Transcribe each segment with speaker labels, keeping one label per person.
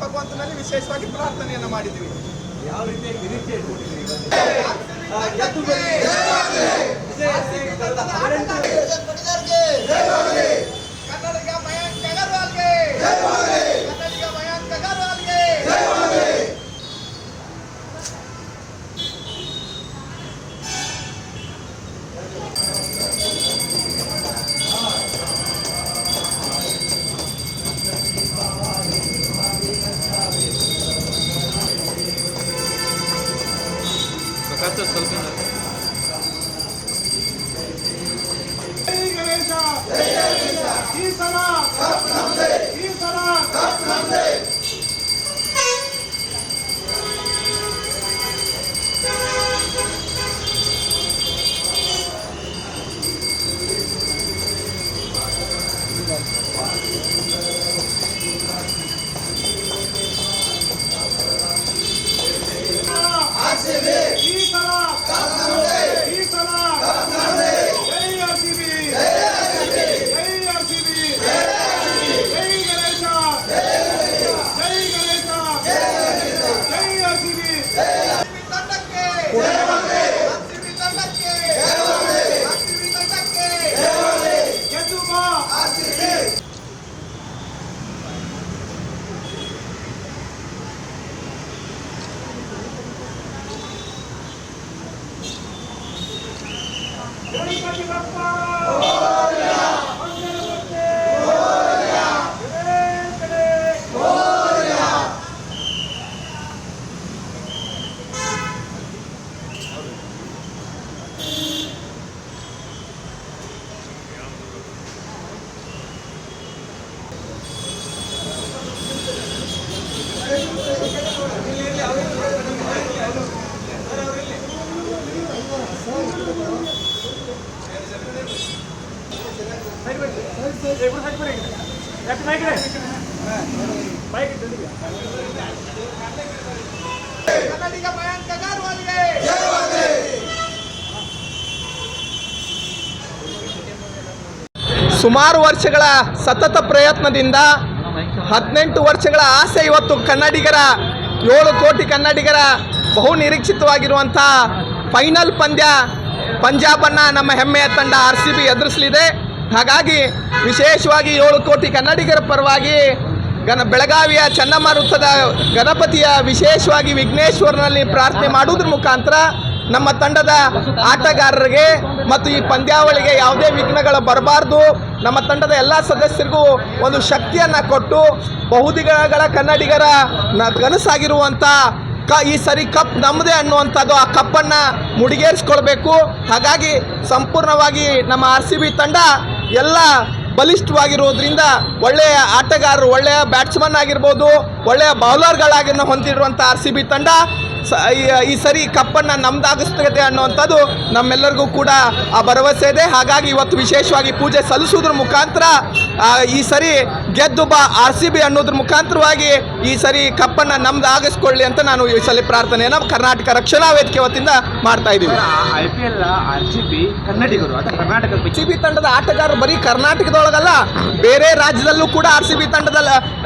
Speaker 1: ಭಗವಂತನಲ್ಲಿ ವಿಶೇಷವಾಗಿ ಪ್ರಾರ್ಥನೆಯನ್ನು ಮಾಡಿದ್ದೀವಿ
Speaker 2: ಯಾವ ರೀತಿಯ ನಿರೀಕ್ಷೆ
Speaker 3: ಜೈ ಗಣೇಶ ಈ ಸಲ ಈ ಸಲ Thank you.
Speaker 1: ಕನ್ನಡಿಗ ಸುಮಾರು ವರ್ಷಗಳ ಸತತ ಪ್ರಯತ್ನದಿಂದ ಹದಿನೆಂಟು ವರ್ಷಗಳ ಆಸೆ ಇವತ್ತು ಕನ್ನಡಿಗರ ಏಳು ಕೋಟಿ ಕನ್ನಡಿಗರ ಬಹು ನಿರೀಕ್ಷಿತವಾಗಿರುವಂಥ ಫೈನಲ್ ಪಂದ್ಯ ಪಂಜಾಬನ್ನು ನಮ್ಮ ಹೆಮ್ಮೆಯ ತಂಡ ಆರ್ ಸಿ ಬಿ ಎದುರಿಸಲಿದೆ. ಹಾಗಾಗಿ ವಿಶೇಷವಾಗಿ ಏಳು ಕೋಟಿ ಕನ್ನಡಿಗರ ಪರವಾಗಿ ಗಣ ಬೆಳಗಾವಿಯ ಚನ್ನಮಾರುತದ ಗಣಪತಿಯ ವಿಶೇಷವಾಗಿ ವಿಘ್ನೇಶ್ವರನಲ್ಲಿ ಪ್ರಾರ್ಥನೆ ಮಾಡುವುದ್ರ ಮುಖಾಂತರ ನಮ್ಮ ತಂಡದ ಆಟಗಾರರಿಗೆ ಮತ್ತು ಈ ಪಂದ್ಯಾವಳಿಗೆ ಯಾವುದೇ ವಿಘ್ನಗಳು ಬರಬಾರ್ದು. ನಮ್ಮ ತಂಡದ ಎಲ್ಲ ಸದಸ್ಯರಿಗೂ ಒಂದು ಶಕ್ತಿಯನ್ನು ಕೊಟ್ಟು ಬಹುದಿಗಳ ಕನ್ನಡಿಗರ ಕನಸಾಗಿರುವಂಥ ಕ ಈ ಸರಿ ಕಪ್ ನಮ್ಮದೇ ಅನ್ನುವಂಥದ್ದು ಆ ಕಪ್ಪನ್ನು ಮುಡಿಗೇರಿಸ್ಕೊಳ್ಬೇಕು. ಹಾಗಾಗಿ ಸಂಪೂರ್ಣವಾಗಿ ನಮ್ಮ ಆರ್ ಸಿ ಬಿ ತಂಡ ಎಲ್ಲ ಬಲಿಷ್ಠವಾಗಿರೋದ್ರಿಂದ ಒಳ್ಳೆಯ ಆಟಗಾರರು ಒಳ್ಳೆಯ ಬ್ಯಾಟ್ಸ್ಮನ್ ಆಗಿರ್ಬೋದು ಒಳ್ಳೆಯ ಬೌಲರ್ಗಳಾಗಿ ಹೊಂದಿರುವಂಥ ಆರ್ ಸಿ ಬಿ ತಂಡ. ಈ- ಈ ಸರಿ ಕಪ್ಪನ್ನು ನಮ್ದಾಗಿಸ್ತದೆ ಅನ್ನುವಂಥದ್ದು ನಮ್ಮೆಲ್ಲರಿಗೂ ಕೂಡ ಆ ಭರವಸೆ ಇದೆ. ಹಾಗಾಗಿ ಇವತ್ತು ವಿಶೇಷವಾಗಿ ಪೂಜೆ ಸಲ್ಲಿಸೋದ್ರ ಮುಖಾಂತರ ಈ ಸರಿ ಗೆದ್ದು ಬಾ ಆರ್ ಸಿ ಬಿ ಅನ್ನೋದ್ರ ಮುಖಾಂತರವಾಗಿ ಈ ಸರಿ ಕಪ್ಪನ್ನು ನಮ್ದು ಆಗಿಸ್ಕೊಳ್ಳಿ ಅಂತ ನಾನು ಈ ಸಲ ಪ್ರಾರ್ಥನೆಯನ್ನು ಕರ್ನಾಟಕ ರಕ್ಷಣಾ ವೇದಿಕೆ ವತಿಯಿಂದ ಮಾಡ್ತಾ ಇದ್ದೀವಿ.
Speaker 2: I P L R C B ಕನ್ನಡಿಗರು ಅಥವಾ ಕರ್ನಾಟಕದ
Speaker 1: ಆರ್ ಸಿ ಬಿ ತಂಡದ ಆಟಗಾರರು ಬರೀ ಕರ್ನಾಟಕದೊಳಗಲ್ಲ ಬೇರೆ ರಾಜ್ಯದಲ್ಲೂ ಕೂಡ ಆರ್ ಸಿ ಬಿ ತಂಡದ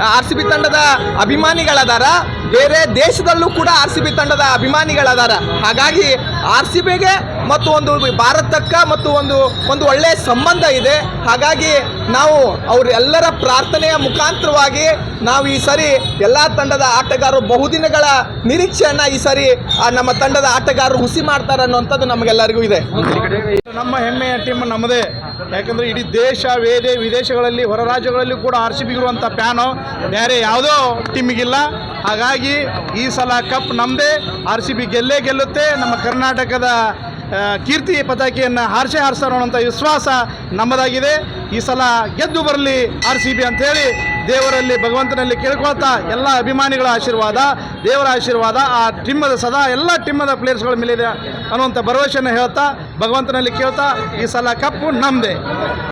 Speaker 1: ಆರ್ ಸಿ ಬಿ ತಂಡದ ಅಭಿಮಾನಿಗಳದಾರ. ಬೇರೆ ದೇಶದಲ್ಲೂ ಕೂಡ ಆರ್ ಸಿ ಬಿ ತಂಡದ ಅಭಿಮಾನಿಗಳದಾರ. ಹಾಗಾಗಿ ಆರ್ ಸಿ ಬಿಗೆ ಮತ್ತು ಒಂದು ಭಾರತಕ್ಕ ಮತ್ತು ಒಂದು ಒಂದು ಒಳ್ಳೆಯ ಸಂಬಂಧ ಇದೆ. ಹಾಗಾಗಿ ನಾವು ಅವರೆಲ್ಲರ ಪ್ರಾರ್ಥನೆಯ ಮುಖಾಂತರವಾಗಿ ನಾವು ಈ ಸರಿ ಎಲ್ಲ ತಂಡದ ಆಟಗಾರರು ಬಹುದಿನಗಳ ನಿರೀಕ್ಷೆಯನ್ನು ಈ ಸರಿ ನಮ್ಮ ತಂಡದ ಆಟಗಾರರು ಹುಸಿ ಮಾಡ್ತಾರೆ ಅನ್ನುವಂಥದ್ದು ನಮಗೆಲ್ಲರಿಗೂ ಇದೆ.
Speaker 3: ನಮ್ಮ ಹೆಮ್ಮೆಯ ಟೀಮ್ ನಮ್ಮದೇ. ಯಾಕಂದರೆ ಇಡೀ ದೇಶ, ವೇದೆ, ವಿದೇಶಗಳಲ್ಲಿ, ಹೊರ ರಾಜ್ಯಗಳಲ್ಲಿ ಕೂಡ ಆರ್ ಸಿ ಬಿಗಿರುವಂಥ ಪ್ಯಾನು ಬೇರೆ ಯಾವುದೋ ಟೀಮಿಗಿಲ್ಲ. ಹಾಗಾಗಿ ಈ ಸಲ ಕಪ್ ನಮ್ಮದೇ ಆರ್ ಸಿ ಬಿ ಗೆಲ್ಲೇ ಗೆಲ್ಲುತ್ತೆ. ನಮ್ಮ ಕರ್ನಾಟಕದ ಕೀರ್ತಿ ಪತಾಕೆಯನ್ನು ಹಾರಿಸೆ ಹಾರಿಸೋಣ ವಿಶ್ವಾಸ ನಮ್ಮದಾಗಿದೆ. ಈ ಸಲ ಗೆದ್ದು ಬರಲಿ ಆರ್ ಸಿ ಬಿ ಅಂಥೇಳಿ ದೇವರಲ್ಲಿ ಭಗವಂತನಲ್ಲಿ ಕೇಳ್ಕೊಳ್ತಾ ಎಲ್ಲ ಅಭಿಮಾನಿಗಳ ಆಶೀರ್ವಾದ, ದೇವರ ಆಶೀರ್ವಾದ, ಆ ಟಿಮ್ಮದ ಸದಾ ಎಲ್ಲ ಟಿಮ್ಮದ ಪ್ಲೇಯರ್ಸ್ಗಳ ಮೇಲಿದೆ ಅನ್ನುವಂಥ ಭರವಸೆಯನ್ನು ಹೇಳ್ತಾ ಭಗವಂತನಲ್ಲಿ ಕೇಳ್ತಾ ಈ ಸಲ ಕಪ್ಪು ನಮ್ಮದೇ